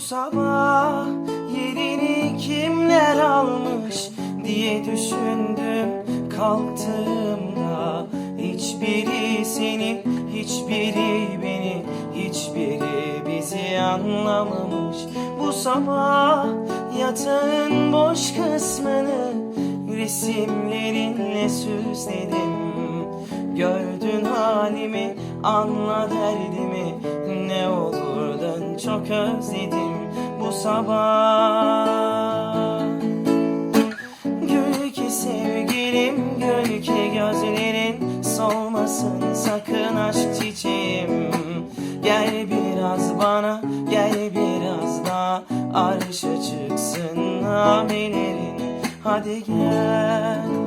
sabah yerini kimler almış diye düşündüm kalktığımda. Hiçbiri seni, hiçbiri beni, hiçbiri bizi anlamamış. Bu sabah yatağın boş kısmını resimlerinle süsledim Gördün halimi, anla derdimi. Ne olur çok özledim. bu sabah. Gül ki sevgilim, gül ki gözlerin Solmasın sakın aşk çiçeğim. Gel biraz bana, gel biraz daha Arşa çıksın. Amelerin Hadi gel